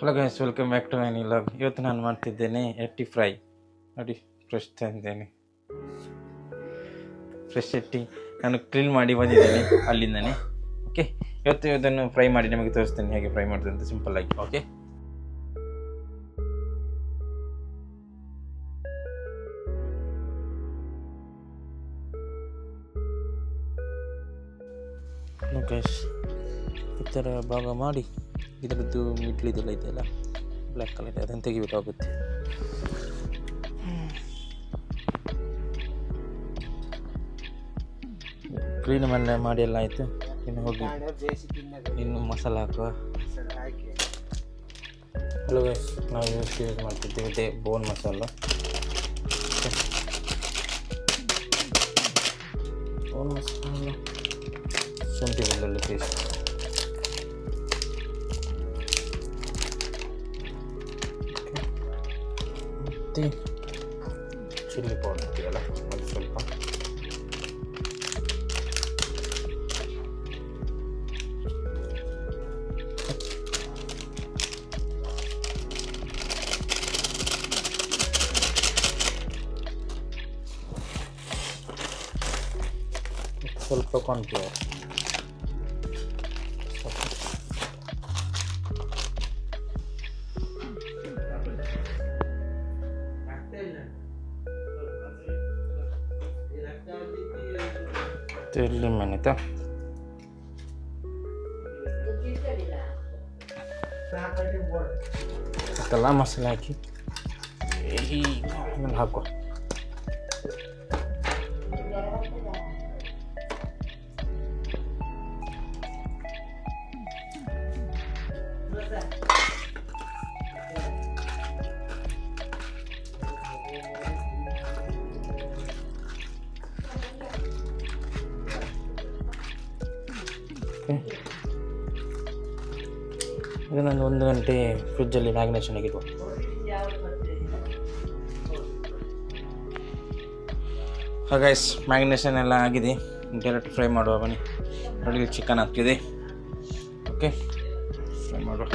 Hello guys welcome back to my vlog ಇವತ್ತು ನಾನು ಮಾಡ್ತಿದ್ದೇನೆ ಎಟ್ಟಿ ಫ್ರೈ. ನೋಡಿ ಫ್ರೆಶ್ ತಂದಿದ್ದೇನೆ. ಫ್ರೆಶ್ ಎಟ್ಟಿ ನಾನು ಕ್ಲೀನ್ ಮಾಡಿ ಬಂದಿದ್ದೇನೆ ಅಲ್ಲಿಂದನೇ. ಓಕೆ ಇವತ್ತು ಇದನ್ನು ಫ್ರೈ ಮಾಡಿ ನಿಮಗೆ ತೋರಿಸ್ತೇನೆ ಹೇಗೆ ಫ್ರೈ ಮಾಡೋದು ಅಂತ ಸಿಂಪಲ್ ಆಗಿ. ಓಕೆ ಗೈಸ್ ಈ ಥರ ಭಾಗ ಮಾಡಿ. ಇದರದ್ದು ಮಿಡ್ಲಿದೆಲ್ಲ ಇದೆಯಲ್ಲ ಬ್ಲ್ಯಾಕ್ ಕಲರ್ ಅದನ್ನು ತೆಗಿಬೇಕಾಗುತ್ತೆ ಕ್ಲೀನ್ ಮನೆ ಮಾಡಿ ಎಲ್ಲ ಆಯಿತು. ಇನ್ನು ಹೋಗಿ ಇನ್ನು ಮಸಾಲ ಹಾಕುವ. ಹಲೋ ಗೈಸ್ ನಾವು ಯೂಸ್ ಯೂಸ್ ಮಾಡ್ತಿದ್ದೀವಿ ಇದೆ ಬೋನ್ ಮಸಾಲ. ಬೋನ್ ಮಸಾಲ. ಶುಂಠಿ ಬೆಳ್ಳುಳ್ಳಿ ಪೇಸ್ಟ್ ಮತ್ತು ಚಿಲ್ಲಿ ಪೌಡರ್ ಇದೆಯಲ್ಲ ಅದು ಸ್ವಲ್ಪ ಸ್ವಲ್ಪ ಎಲ್ಲಿ ಮೆನಿತಾ ಹಾಕಲ್ಲ ಮಸಾಲೆ ಹಾಕಿ ಈ ಆಮೇಲೆ ಹಾಕುವ ಓಕೆ. ನಾನು ಒಂದು ಗಂಟೆ ಫ್ರಿಜ್ಜಲ್ಲಿ ಮ್ಯಾಗ್ನೇಷನ್ ಆಗಿಡುವ ಹಾಗೈಸ್ ಮ್ಯಾಗ್ನೇಷನ್ ಎಲ್ಲ ಆಗಿದೆ. ಡೈರೆಕ್ಟ್ ಫ್ರೈ ಮಾಡುವ ಬನ್ನಿ. ಅಡುಗೆ ಚಿಕನ್ ಹಾಕ್ತಿದೆ ಓಕೆ. ಫ್ರೈ ಮಾಡುವ.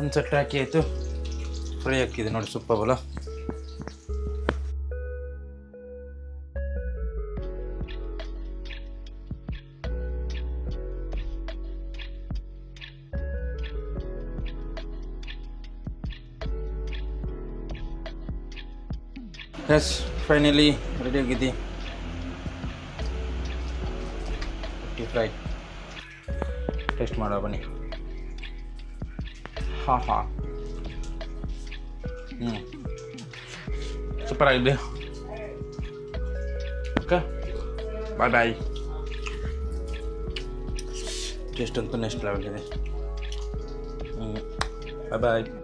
ಒಂದು ಸೆಟ್ ಹಾಕಿ ಆಯಿತು ಫ್ರೈ ಹಾಕಿದೆ ನೋಡಿ ಸೂಪರ್ ಎಸ್ ಫೈನಲಿ ರೆಡಿ ಆಗಿದೆ ಫ್ರೈ ಟೇಸ್ಟ್ ಮಾಡೋ ಬನ್ನಿ. ha ha. Mm. Super idea. Okay. Bye bye. Just on the next level. Mm. Bye bye.